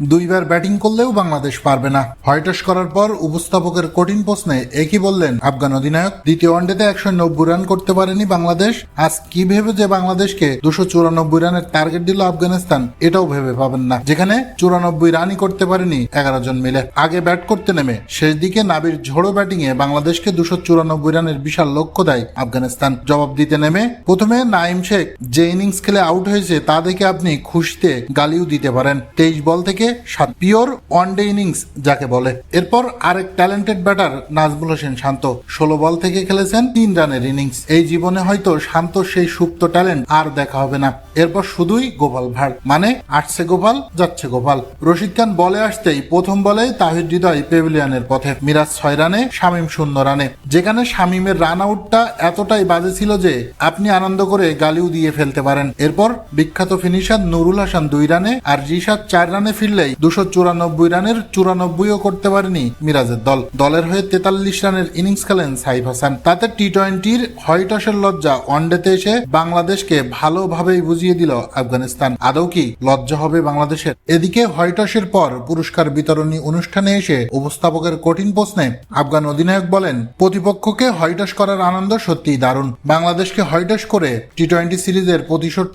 দুইবার ব্যাটিং করলেও বাংলাদেশ পারবে না। হোয়াইটস করার পর উপস্থাপকের কঠিন প্রশ্নে একই বললেন আফগান অধিনায়ক? দ্বিতীয় ওয়ানডেতে একশো নব্বই রান করতে পারেনি বাংলাদেশ। আজ কি ভেবে যে বাংলাদেশকে দুশো চুরানব্বই রানের টার্গেট দিল আফগানিস্তান, এটাও ভেবে পাবেন না। যেখানে চুরানব্বই রানই করতে পারেনি এগারো জন মিলে। আগে ব্যাট করতে নেমে শেষ দিকে নাবির ঝোড়ো ব্যাটিং এ বাংলাদেশকে দুশো চুরানব্বই রানের বিশাল লক্ষ্য দেয় আফগানিস্তান। জবাব দিতে নেমে প্রথমে নাইম শেখ যে ইনিংস খেলে আউট হয়েছে, তা দেখে আপনি খুশিতে গালিও দিতে পারেন। তেইশ বল থেকে সাত। পিওর ওয়ান ডে ইনিংস যাকে বলে। এরপর আরেক ট্যালেন্টেড ব্যাটার নাজমুল হোসেন শান্ত। ষোলো বল থেকে খেলেছেন তিন রানের ইনিংস এই জীবনে হয়তো শান্ত সেই সুপ্ত ট্যালেন্ট আর দেখা হবে না। এরপর শুধুই গোপাল ভাড়। মানে আসছে গোপাল, যাচ্ছে গোপাল। রশিদ খান বলে আসতেই প্রথম বলে তাহির হৃদয় পেভিলিয়নের পথে। মিরাজ ছয় রানে, শামীম শূন্য রানে। যেখানে শামীমের রান আউটটা এতটাই বাজে ছিল যে আপনি আনন্দ করে গালিও দিয়ে ফেলতে পারেন। এরপর বিখ্যাত ফিনিশার নুরুল হাসান দুই রানে আর রিশাদ চার রানে ফিরলেই দুশো চুরানব্বই রানের চুরানব্বইও করতে পারেনি মিরাজের দল। দলের হয়ে তেতাল্লিশ রানের ইনিংস খেলেন সাইফ হাসান। তাতে টি টোয়েন্টির হোয়াইটসের লজ্জা ওয়ানডেতে এসে বাংলাদেশকে ভালোভাবেই বুঝিয়ে দিল আফগানিস্তান। আদৌ কি লজ্জা হবে বাংলাদেশের? এদিকে হোয়াইটসের পর পুরস্কার বিতরণী অনুষ্ঠানে এসে উপস্থাপকের কঠিন প্রশ্নে আফগান অধিনায়ক বলেন, প্রতিপক্ষকে হোয়াইটস করার আনন্দ সত্যিই দারুণ। বাংলাদেশকে হোয়াইটস করে টি টোয়েন্টি সিরিজের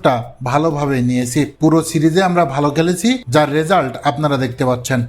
প্রতিশোধটা ভালোভাবে নিয়েছি। পুরো সিরিজে আমরা ভালো খেলেছি যার রেজাল্ট আপনারা দেখতে পাচ্ছেন।